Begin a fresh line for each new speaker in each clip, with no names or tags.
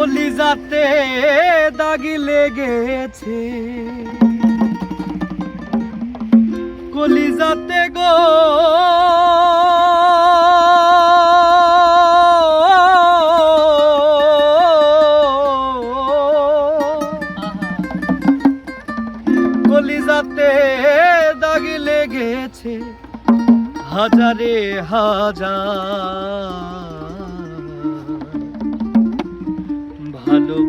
কলিজাতে দাগি লেগেছে। কলিজাতে গো কলিজাতে দাগি লেগেছে। হাজারে হাজার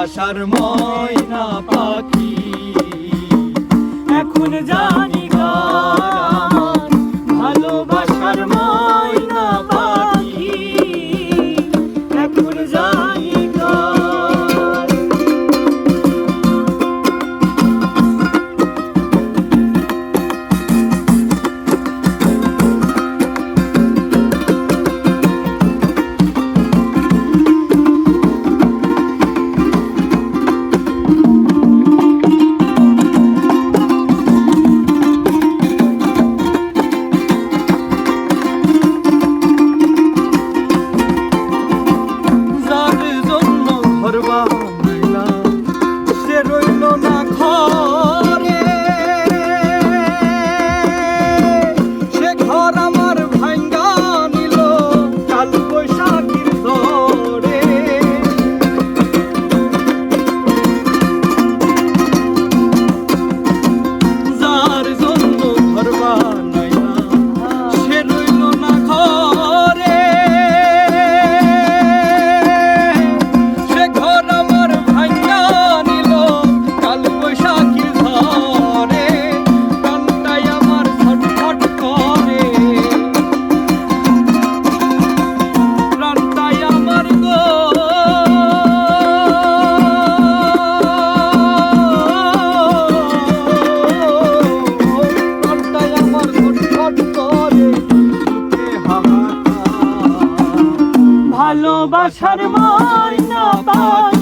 ভালোবাসার মন। আশার মাইনা পাই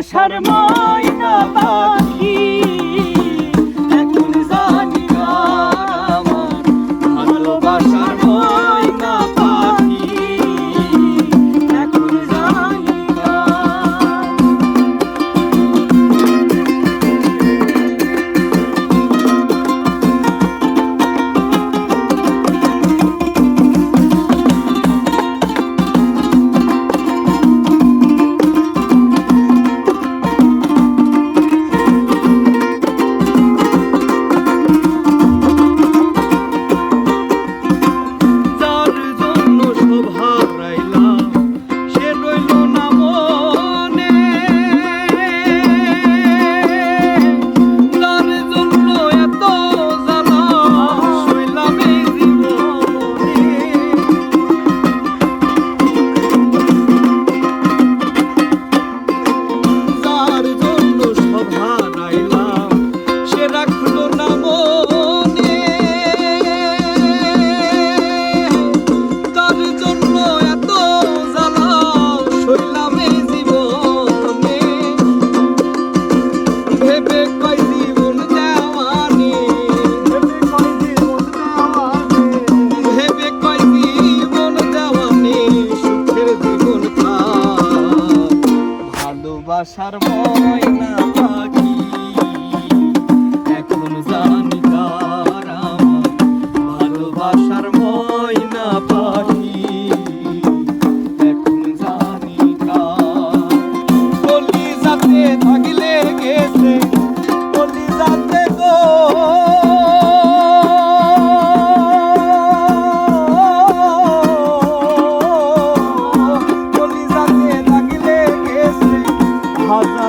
আশার ময়না পাখি।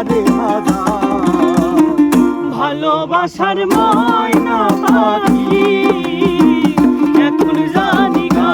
হাজারে হাজার। ভালোবাসার ময়না পাখি এখন জানি গা